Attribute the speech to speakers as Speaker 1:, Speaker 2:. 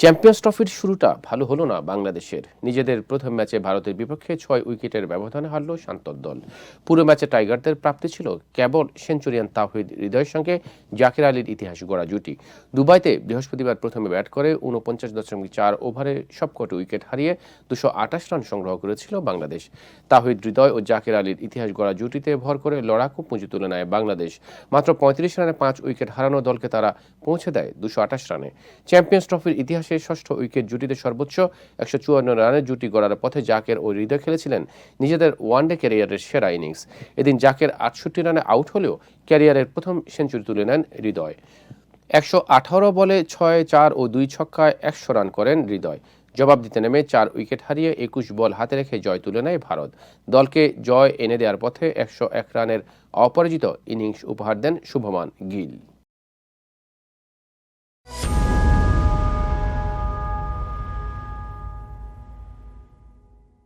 Speaker 1: Champions ট্রফির শুরুটা ভালো হলো না বাংলাদেশের। নিজেদের প্রথম ম্যাচে ভারতের বিপক্ষে ছয় উইকেটের ব্যবধানে হারল শান্তর দল। পুরো ম্যাচে টাইগারদের প্রাপ্তি ছিল কেবল সেঞ্চুরিয়ান তাহিদ হৃদয়ের সঙ্গে জাকির আলীর ইতিহাস গড়া জুটি। দুবাইতে বৃহস্পতিবার প্রথমে ব্যাট করে উনপঞ্চাশ দশমিক চার ওভারে সবকটি উইকেট হারিয়ে দুশো আঠাশ রান সংগ্রহ করেছিল বাংলাদেশ। তাহিদ হৃদয় ও জাকির আলীর ইতিহাস গড়া জুটিতে ভর করে লড়াকু পুঁজি তুলে নেয় বাংলাদেশ। মাত্র পঁয়ত্রিশ রানে পাঁচ উইকেট হারানো দলকে তারা পৌঁছে দেয় দুশো আঠাশ রানে। চ্যাম্পিয়ন্স ট্রফির ইতিহাসে ষষ্ঠ উইকেট জুটিতে সর্বোচ্চ একশো চুয়ান্ন রানের জুটি গড়ার পথে জাকের ও হৃদয় খেলেছিলেন নিজেদের ওয়ানডে ক্যারিয়ারের সেরা ইনিংস। এদিন জাকের আটষট্টি রানে আউট হলেও ক্যারিয়ারের প্রথম সেঞ্চুরি তুলে নেন হৃদয়। একশো আঠারো বলে ছয় চার ও দুই ছক্কায় একশো রান করেন হৃদয়। জবাব দিতে নেমে চার উইকেট হারিয়ে একুশ বল হাতে রেখে জয় তুলে নেয় ভারত। দলকে জয় এনে দেওয়ার পথে একশো এক রানের অপরাজিত ইনিংস উপহার দেন শুভমান গিল।